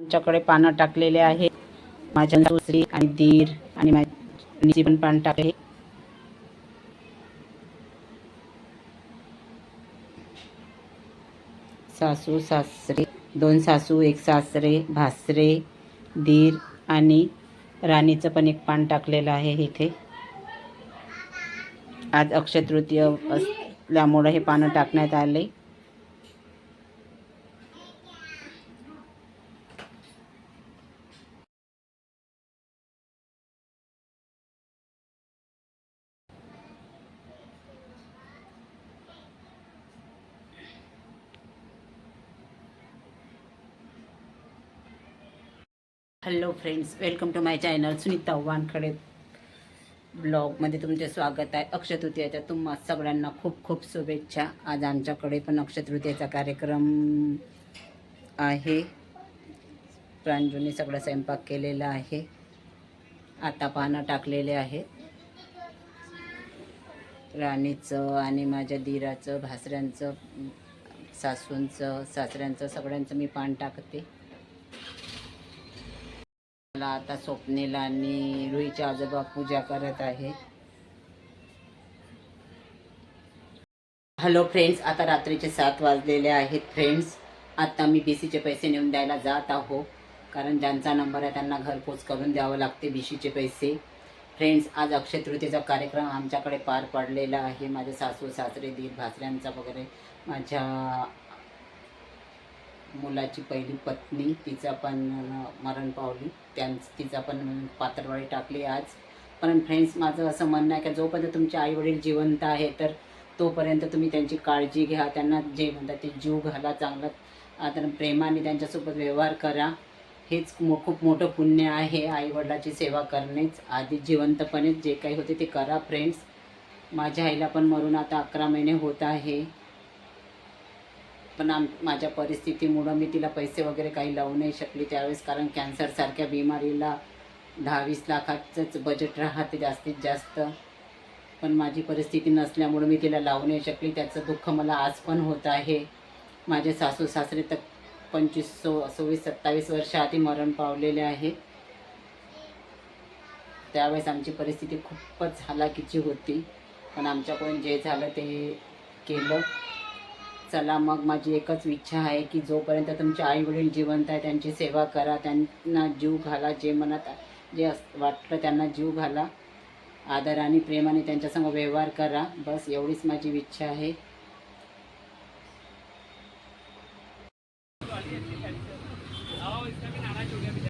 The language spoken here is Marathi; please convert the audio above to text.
आमच्याकडे पानं टाकलेले आहे माझ्या दुसरी आणि दीर आणि माझी पण पान टाकले. सासू सासरे दोन सासू एक सासरे भासरे दीर आणि राणीचं पण एक पान टाकलेलं आहे इथे. आज अक्षय तृतीय असल्यामुळं हे पानं टाकण्यात आले. Hello friends welcome to my channel Sunita Wankhade ब्लॉगमध्ये तुमचे स्वागत आहे. अक्षय तृतीयाच्या तुम्हा सगळ्यांना खूप खूप शुभेच्छा. आज आमच्याकडे पण अक्षय तृतीयाचा कार्यक्रम आहे. प्रांजूने सगळं स्वयंपाक केलेला आहे. आता पानं टाकलेले आहेत राणीचं आणि माझ्या दिराचं भासऱ्यांचं सासूंचं सासऱ्यांचं सगळ्यांचं मी पान टाकते. आपला आता स्वप्नेला आणि रुईच्या आजोबा पूजा करत आहे. हॅलो फ्रेंड्स आता रात्रीचे सात वाजलेले आहेत फ्रेंड्स आता मी बी सीचे पैसे नेऊन द्यायला जात आहो कारण ज्यांचा नंबर आहे त्यांना घरपोच करून द्यावं लागते बी सीचे पैसे. फ्रेंड्स आज अक्षय तृतीचा कार्यक्रम आमच्याकडे पार पडलेला आहे. माझे सासू सासरे दीर भासऱ्यांचा वगैरे माझ्या मुलाची पहिली पत्नी तिचा पण मरण पावली. त्यांच तिचा पण पातळवाडी टाकली आज. पण फ्रेंड्स माझं असं म्हणणं आहे की जोपर्यंत तुमचे आईवडील जिवंत आहे तर तोपर्यंत तुम्ही त्यांची काळजी घ्या. त्यांना जे म्हणतात ते जीव घाला चांगलं. आता प्रेमाने त्यांच्यासोबत व्यवहार करा. हेच मो खूप मोठं पुण्य आहे आईवडिलाची सेवा करणेच. आधी जिवंतपणे जे काही होते ते करा फ्रेंड्स माझ्या आईला पण मरून आता अकरा महिने होत आहे. पण आम माझ्या परिस्थितीमुळं मी तिला पैसे वगैरे काही लावू नाही शकली त्यावेळेस कारण कॅन्सरसारख्या बिमारीला दहा वीस लाखाचंच बजेट राहते जास्तीत जास्त. पण माझी परिस्थिती नसल्यामुळं मी तिला लावू नाही शकली. त्याचं दुःख मला आज पण होत आहे. माझे सासू सासरे तर पंचवीस सो सव्वीस सत्तावीस वर्ष आधी मरण पावलेले आहे त्यावेळेस आमची परिस्थिती खूपच हालाकीची होती. पण आमच्याकडून जे झालं ते केलं. चला मग माझी एकच इच्छा आहे की जोपर्यंत तुमचे आईवडील जिवंत आहे त्यांची सेवा करा त्यांना जीव घाला जे मनात जे अस वाटलं त्यांना जीव घाला. आदराने प्रेमाने त्यांच्यासमोर व्यवहार करा. बस एवढीच माझी इच्छा आहे.